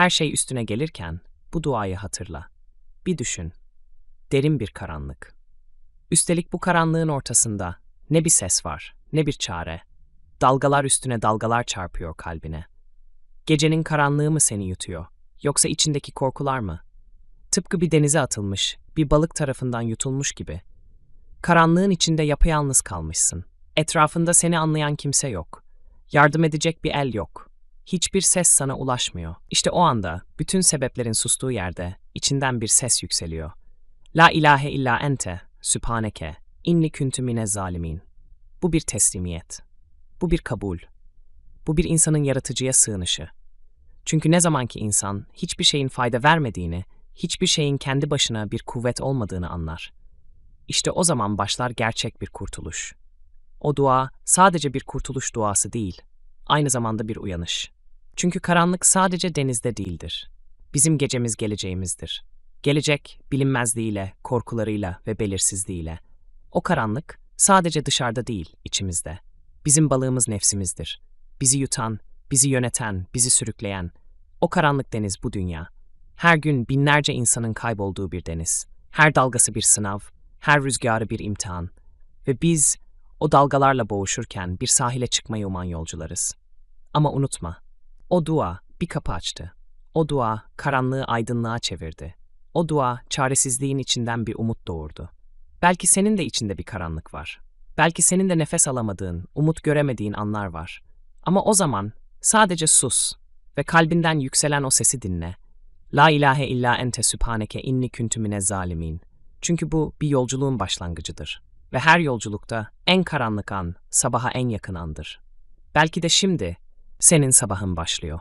Her şey üstüne gelirken bu duayı hatırla. Bir düşün. Derin bir karanlık. Üstelik bu karanlığın ortasında ne bir ses var, ne bir çare. Dalgalar üstüne dalgalar çarpıyor kalbine. Gecenin karanlığı mı seni yutuyor, yoksa içindeki korkular mı? Tıpkı bir denize atılmış, bir balık tarafından yutulmuş gibi. Karanlığın içinde yapayalnız kalmışsın. Etrafında seni anlayan kimse yok. Yardım edecek bir el yok. Hiçbir ses sana ulaşmıyor. İşte o anda bütün sebeplerin sustuğu yerde içinden bir ses yükseliyor. La ilahe illa ente, sübhaneke, inni kuntu mine zalimin. Bu bir teslimiyet. Bu bir kabul. Bu bir insanın yaratıcıya sığınışı. Çünkü ne zaman ki insan hiçbir şeyin fayda vermediğini, hiçbir şeyin kendi başına bir kuvvet olmadığını anlar. İşte o zaman başlar gerçek bir kurtuluş. O dua sadece bir kurtuluş duası değil, aynı zamanda bir uyanış. Çünkü karanlık sadece denizde değildir. Bizim gecemiz geleceğimizdir. Gelecek bilinmezliğiyle, korkularıyla ve belirsizliğiyle. O karanlık sadece dışarıda değil, içimizde. Bizim balığımız nefsimizdir. Bizi yutan, bizi yöneten, bizi sürükleyen. O karanlık deniz bu dünya. Her gün binlerce insanın kaybolduğu bir deniz. Her dalgası bir sınav, her rüzgarı bir imtihan. Ve biz o dalgalarla boğuşurken bir sahile çıkmayı uman yolcularız. Ama unutma, o dua bir kapı açtı. O dua karanlığı aydınlığa çevirdi. O dua çaresizliğin içinden bir umut doğurdu. Belki senin de içinde bir karanlık var. Belki senin de nefes alamadığın, umut göremediğin anlar var. Ama o zaman sadece sus ve kalbinden yükselen o sesi dinle. La ilahe illa ente sübhaneke inni kuntu mine zalimin. Çünkü bu bir yolculuğun başlangıcıdır. Ve her yolculukta en karanlık an, sabaha en yakın andır. Belki de şimdi senin sabahın başlıyor.